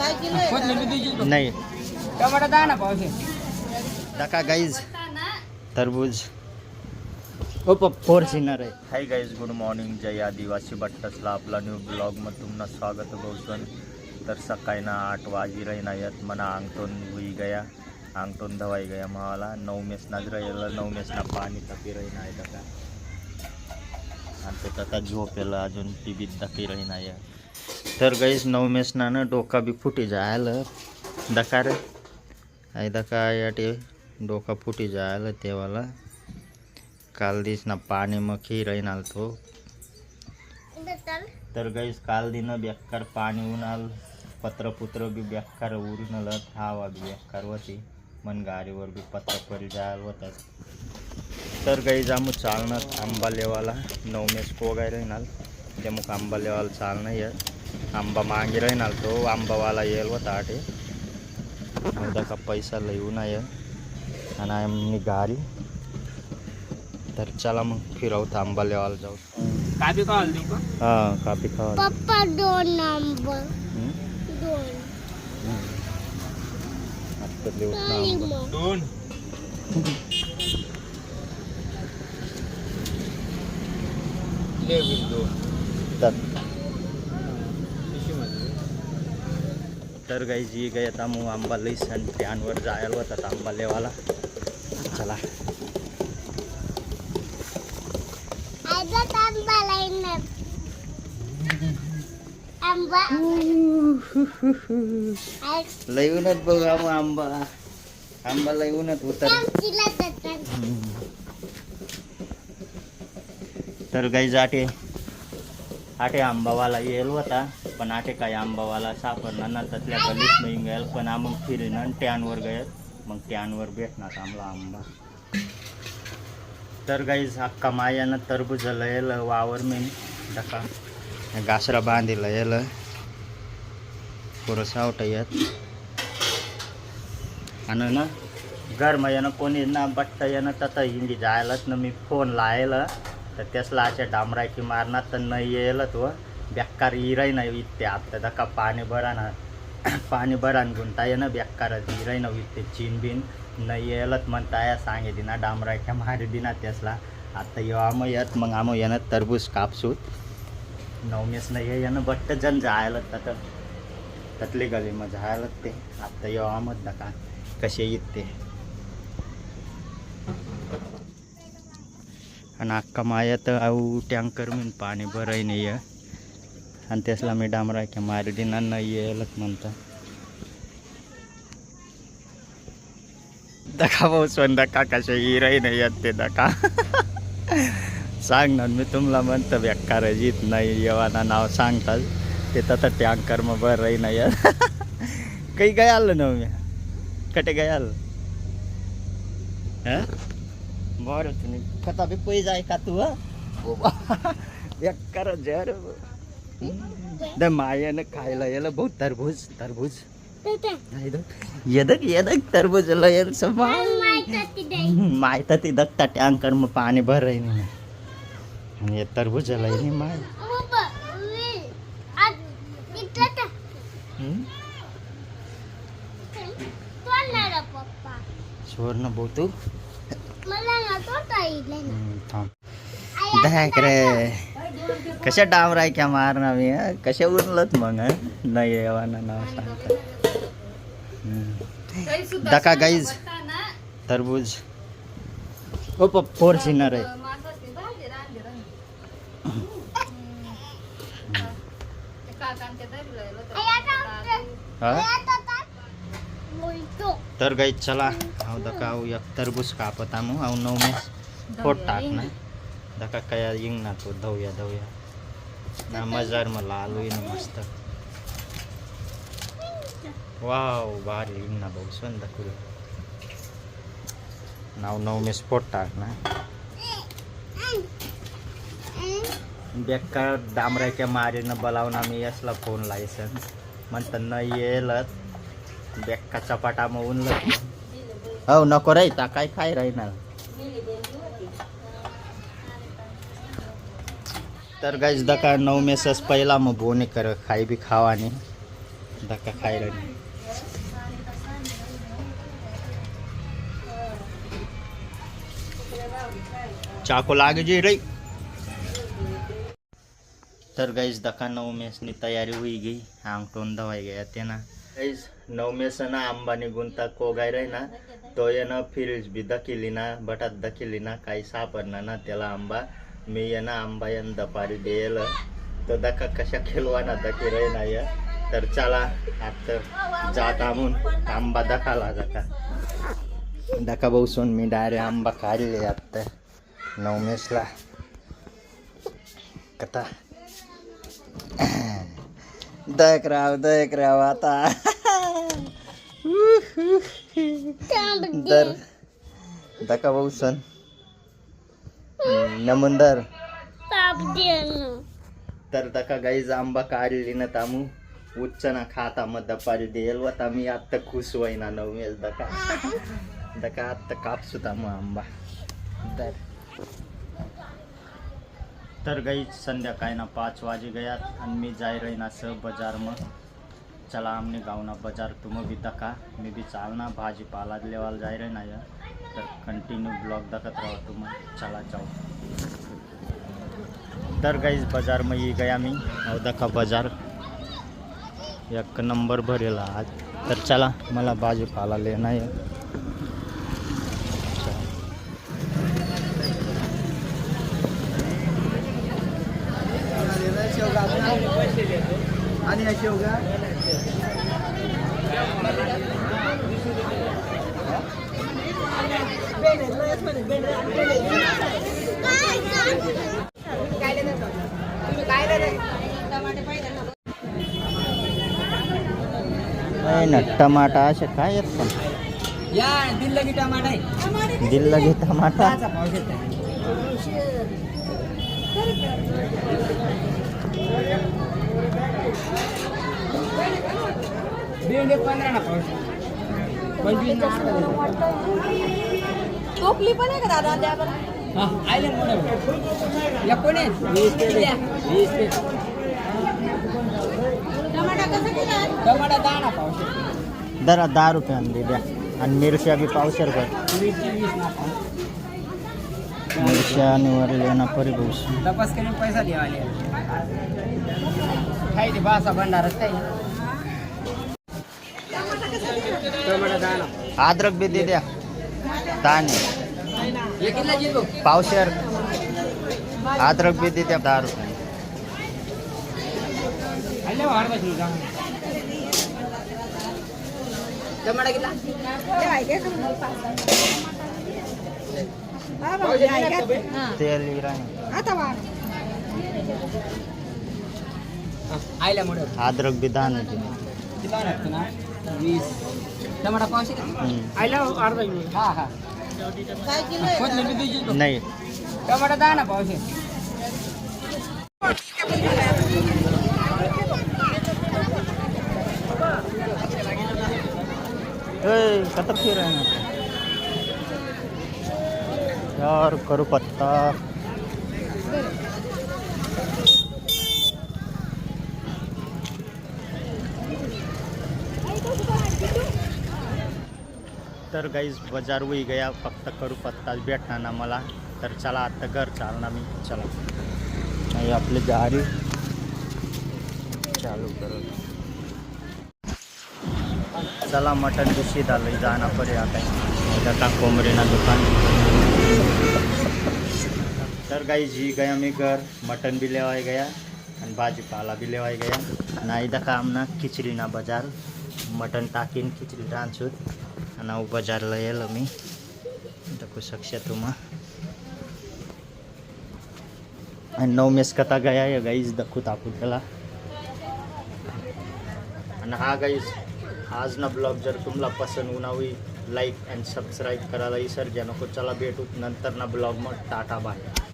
नाही. टमाटा दहा ना पावशे. टाका गाईज. तरबूज. ओ फॉर्च्युनर आहे. हाय गाईज गुड मॉर्निंग जय आदिवासी बट्टसला आपला न्यू ब्लॉगमध्ये तुमनं स्वागत बोलतोन तर सकाळी ना आठ वाजी रही नाहीत मना अंगटोन हुई गया. अंगटोन धवाई गया मावाला. नऊ मेस नाच राहिलं नऊ मेस ना पाणी तपी रही नाही दका आणि ते तका झोपेलं अजून टीव्हीत दकी रही नाही तर गाईज नऊ मेसनानं ना ना डोका बी फुटी जायला. दका रे. आई दका याटे डोका फुटी जायला तेवाला. काल दिस ना पाणी मखी रहिनाल तो. तर गईस काल दिन बेकार पाणी उन्हाल पत्र पुत्र बी बेकार उरून हवा बी बेकार होती मन गाडीवर बी पत्र परी जायला होतात तर गई जामू चालणार आंबा लेवाला. नऊ मेस कोगाय राहिनाल मग आंबा लेवाला चालणं ये आंबा मागे राहिनाल तो आंबावाला येईल होता आटे उद्या का पैसा लई नाही आणि आम्ही गाडी तर चला मग फिरवतो आंबा लेवाला जाऊ. कापी हां कापी खावा पप्पा दोन ना आणि आंबा. दोन. दोन तर गाई जी गाई आता मग आंबा लई सण त्यांवर जायला होतात आंबा लेवाला. चला. लई उन्हात बघू मग आंबा. आंबा लई उन्हात उतर तर गाई जाटे आटे आंबावाला येईल होता. आटे काही आंबावाला सापडणार ना त्यातल्या गलीत नाही गेल पण मग फिरेन आणि टॅनवर गेल. मग टॅनवर भेटणार आम्हाला आंबा. तर गाईज अक्का मायानं तरबूज लयल वावर मी डका घासरा बांधिला येल पुरं सावट येत. आणि ना गरम येणं कोणी ना बट्ट येणं तर हिंदी जायलाच ना मी फोन लायला. तर त्यासला अशा डांबराची मारणार तर नाही येईल तो बेकार इराय नाही इथे आता दका पाणी भरा ना पाणी भरा न गुंता येणं बेकार इराय ना इथे चीन बिन नाही येलत म्हणता या सांगे दिना डांबरायच्या मारी दिना त्यासला. आता यो आम येत मग आम येणं तरबूज कापसूत. नवमेस नाही ये येणं बट्ट जण जायला तर त्यातले गले मग जायला ते. आता यो आमच दका कसे येत ते आणि अक्का माया तर आऊ टँकर म्हणून पाणी भराय नाही आहे आणि त्यासला मी डांबरा की मारी नाही येलच म्हणता. दका भाऊ दका कशा हिराई नाही येत ते दका. सांग ना मी तुम्हाला म्हणतो बेकार जीत नाही येवाना नाव सांगतात ते तर टँकर मग बरं नाही येत. काही काय आलं ना मी? कटे काय आलं? बरं तुम्ही कथा बी पैज आहे का तू बेकार जर द मायानं खायला याला भाऊ तरबूज तरबूज यदक यदक तरबूज लयल माय तर ती दत्ता टँकर मग पाणी भर नाही आणि हे तरबूज लय नाही माय हं? कशा सोड ना कशा क्या मारणार मी कशा उरलत मग नाही येवाना नाव सांगता. दका गाईज तरबूज. हो, ओ फोर सिनर आहे. हा? तर गाईज चला हाव दका हाव एक तरबूज कापत आमू हाव नऊ मेस फोट टाक ना दका कया येईन ना तो धवया धवया. ना मजार मला आलो ना मस्त. वाव भारी येईन ना भाऊ स्वंद करू. नाव नऊ मी स्पोट टाक ना बेकार डांबराच्या मारीनं बोलावून आम्ही यसला फोन लायसन्स म्हणतात न येलच बेक्का चपाटा मग उनलं हो नको राही ता काय खाय तर गाईज दका नऊ मेसस पहिला मग बोने कर खाई बी खावानी धक्का खायला ચાકો લાગે છે રે तर गाईज दका नवमेसनी तयारी होई गई अंगठून दवाई गया तेना गाईज नवमेसना आंबानी गुंता कोगाय राही ना तो येणं फिरीज बी दखिली ना बटात दखिली ना काही सापडणार ना त्याला आंबा मी येणं आंबा येणं दपारी देईल तो दका कशा खेळवाना दखी राही ना या तर चला आता जात आमून आंबा दखाला दका दका बसून मी डायरेक्ट आंबा काढले आत्ता. नवमेसला कथा. दक राव दक राव आता. दर. दका भाऊ नमंदर. तर दका गाईज आंबा काढली ना तामू. उच्च ना खाता मग दपारी देईल व मी आत्ता खुश होईना नवमेस दका. दका आत्ता कापसू तामू आंबा. दर. तर गई संध्याकाळी ना पाच वाजे गयात आणि मी जाय रही ना स बाजार मग. चला आमने गाव ना बाजार तुम भी दका. मी भी चालना. भाजीपाला लेवाल जाय रही ना या. तर कंटिन्यू ब्लॉग दखत राहा तुम चला जाओ तर गाईज बाज़ार में ये गया मी. और दका बाज़ार. एक नंबर भरेला आज. तर चला, मला भाजीपाला लेना आहे. आणि शेवगा नाही ना टमाटा असे काय आहेत पण या दिल्ला की टमाटा आहे दिल्ला घे टमाटा. भेंडे पंधरा ना पंचवीस. टोपली पण आहे का दादा द्या बरं टमाटा दहा ना. दरा दहा रुपयानं दे द्या. आणि मिरच्या बी पावशेर कर मिरची वीस ना. मिरच्या आणि वरले ना परी भाऊस तपास करून पैसा द्यावा आले. काही ते बासा भंडारच काही टमाटा दहा ना अद्रक बी दे द्या. ताने पावशेर। अदरक भी देते त्या रुपये अदरक टमाटा नाही. टमाटा दहा ना पावशे. ए, कतर फिर यार करू पत्ता. तर गाईज बाज़ार होई गया, फक्त करू पत्ताच भेटणार ना मला. तर चला आता घर चालना मी. चला. नाही आपली गाडी चालू करत चला, मटन दुषी झालं जाना पडे आता. का कोंबडीना दुकान? तर गाई जी गया मी घर. मटन भी लेवाय गया आणि भाजीपाला भी लेवाय गया. नाही दका आमना खिचडी ना बजार. मटन टाकीन, खिचडी रांचूत आणि बजारला येलो मी. दाखवू शकशा तुम्हा? आणि नऊ मेस कथा गया या गाईज दाखवू ताकू त्याला आणि हा गाईज आज ना ब्लॉग जर तुम्हाला पसंत होणार लाईक अँड सबस्क्राईब करायला विसर्जा. नको चला भेटू. नंतर ना ब्लॉग मग टाटा बाय